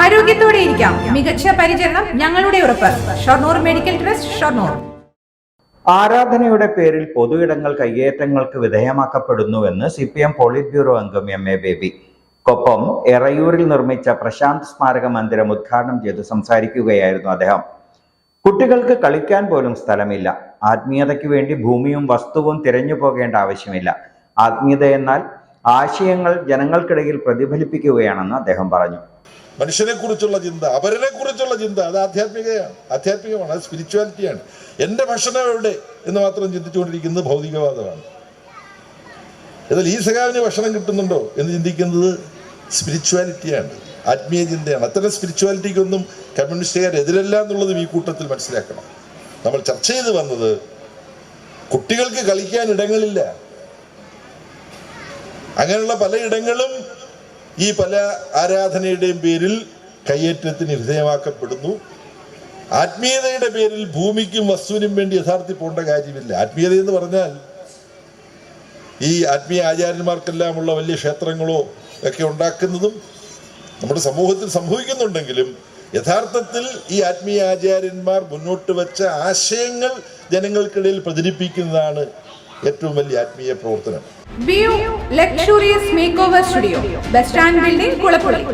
ആരോഗ്യത്തോടെ ഇരിക്കാം. മികച്ച പരിചരണം ഞങ്ങളുടെ ഉറപ്പ്. Shoranur medical trust Shoranur. ആരാധനയുടെ പേരിൽ പൊതുയിടങ്ങൾ കയ്യേറ്റങ്ങൾക്ക് വിധേയമാക്കപ്പെടുന്നുവെന്ന് C P M Polit Bureau അംഗം എം എ ബേബി. കൊപ്പം എറയൂരിൽ നിർമ്മിച്ച പ്രശാന്ത് സ്മാരക മന്ദിരം ഉദ്ഘാടനം ചെയ്ത് സംസാരിക്കുകയായിരുന്നു അദ്ദേഹം. കുട്ടികൾക്ക് കളിക്കാൻ പോലും സ്ഥലമില്ല. ആത്മീയതയ്ക്ക് വേണ്ടി ഭൂമിയും വസ്തുവും തിരഞ്ഞു പോകേണ്ട ആവശ്യമില്ല. ആത്മീയത എന്നാൽ ആശയങ്ങൾ ജനങ്ങൾക്കിടയിൽ പ്രതിഫലിപ്പിക്കുകയാണെന്ന് അദ്ദേഹം പറഞ്ഞു. മനുഷ്യനെ കുറിച്ചുള്ള ചിന്ത അവരനെ കുറിച്ചുള്ള ചിന്ത അത് ആധ്യാത്മികയാണ്. ആധ്യാത്മികമാണ് അത് സ്പിരിച്വാലിറ്റിയാണ് എന്റെ ഭക്ഷണം എവിടെ എന്ന് മാത്രം ചിന്തിച്ചുകൊണ്ടിരിക്കുന്നത് ഭൗതികവാദമാണ്. എന്നാൽ ഈ സഖാവിന് ഭക്ഷണം കിട്ടുന്നുണ്ടോ എന്ന് ചിന്തിക്കുന്നത് സ്പിരിച്വാലിറ്റിയാണ് ആത്മീയ ചിന്തയാണ്. അത്തരം സ്പിരിച്വാലിറ്റിക്കൊന്നും കമ്മ്യൂണിസ്റ്റുകാർ എതിരല്ല എന്നുള്ളതും ഈ കൂട്ടത്തിൽ മനസ്സിലാക്കണം. നമ്മൾ ചർച്ച ചെയ്ത് വന്നത് കുട്ടികൾക്ക് കളിക്കാൻ ഇടങ്ങളില്ല. അങ്ങനെയുള്ള പല ഇടങ്ങളും ഈ പല ആരാധനയുടെയും പേരിൽ കയ്യേറ്റത്തിന് വിധേയമാക്കപ്പെടുന്നു. ആത്മീയതയുടെ പേരിൽ ഭൂമിക്കും വസ്തുവിനും വേണ്ടി യഥാർത്ഥി പോകേണ്ട കാര്യമില്ല. ആത്മീയത എന്ന് പറഞ്ഞാൽ ഈ ആത്മീയ ആചാര്യന്മാർക്കെല്ലാമുള്ള വലിയ ക്ഷേത്രങ്ങളോ ഒക്കെ ഉണ്ടാക്കുന്നതും നമ്മുടെ സമൂഹത്തിൽ സംഭവിക്കുന്നുണ്ടെങ്കിലും യഥാർത്ഥത്തിൽ ഈ ആത്മീയ ആചാര്യന്മാർ മുന്നോട്ട് വെച്ച ആശയങ്ങൾ ജനങ്ങൾക്കിടയിൽ പ്രചരിപ്പിക്കുന്നതാണ് ഏറ്റവും വലിയ ആത്മീയ പ്രവർത്തനം. Studio bus stand building Kulappully